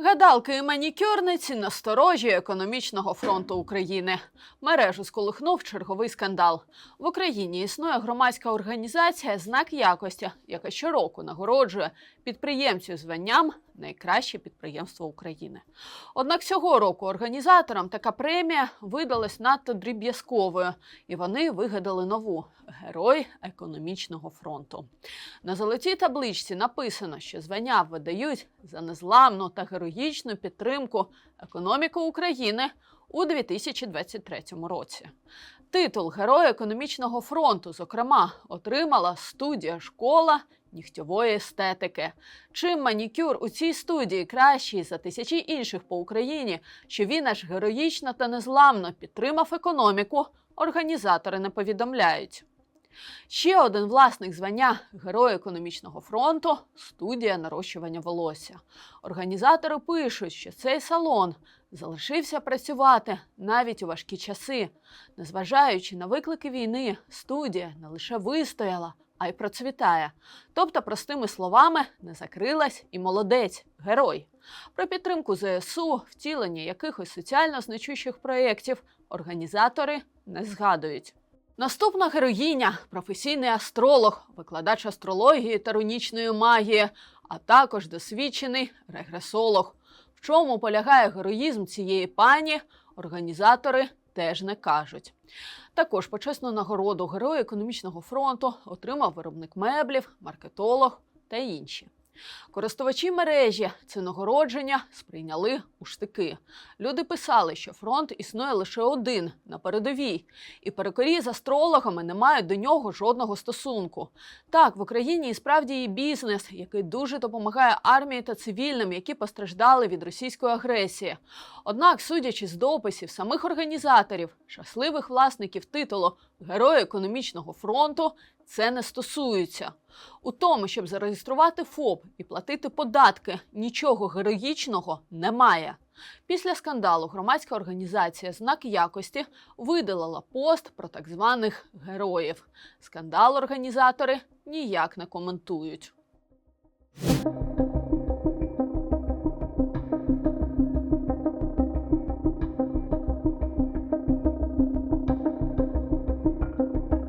Гадалки і манікюрниці насторожі економічного фронту України. Мережу сколихнув черговий скандал. В Україні існує громадська організація Знак якості, яка щороку нагороджує підприємців званням найкраще підприємство України. Однак цього року організаторам така премія видалась надто дріб'язковою, і вони вигадали нову герой економічного фронту. На золотій табличці написано, що звання видають за незламну та героїчну підтримку економіки України у 2023 році. Титул Герой економічного фронту, зокрема, отримала студія школа нігтьової естетики. Чим манікюр у цій студії кращий за тисячі інших по Україні, що він аж героїчно та незламно підтримав економіку, організатори не повідомляють. Ще один власник звання Герой економічного фронту студія нарощування волосся. Організатори пишуть, що цей салон залишився працювати навіть у важкі часи. Незважаючи на виклики війни, студія не лише вистояла, а й процвітає. Тобто, простими словами, не закрилась і молодець, герой. Про підтримку ЗСУ, втілення якихось соціально значущих проєктів організатори не згадують. Наступна героїня професійний астролог, викладач астрології та рунічної магії, а також досвідчений регресолог. В чому полягає героїзм цієї пані, організатори теж не кажуть. Також почесну нагороду Герою економічного фронту отримав виробник меблів, маркетолог та інші. Користувачі мережі це нагородження сприйняли у штики. Люди писали, що фронт існує лише один на передовій, і перекорі з астрологами не мають до нього жодного стосунку. Так, в Україні і справді є бізнес, який дуже допомагає армії та цивільним, які постраждали від російської агресії. Однак, судячи з дописів самих організаторів, щасливих власників титулу Герой економічного фронту, це не стосується. У тому, щоб зареєструвати ФОП і платити податки, нічого героїчного немає. Після скандалу громадська організація Знак якості видалила пост про так званих героїв. Скандал організатори ніяк не коментують.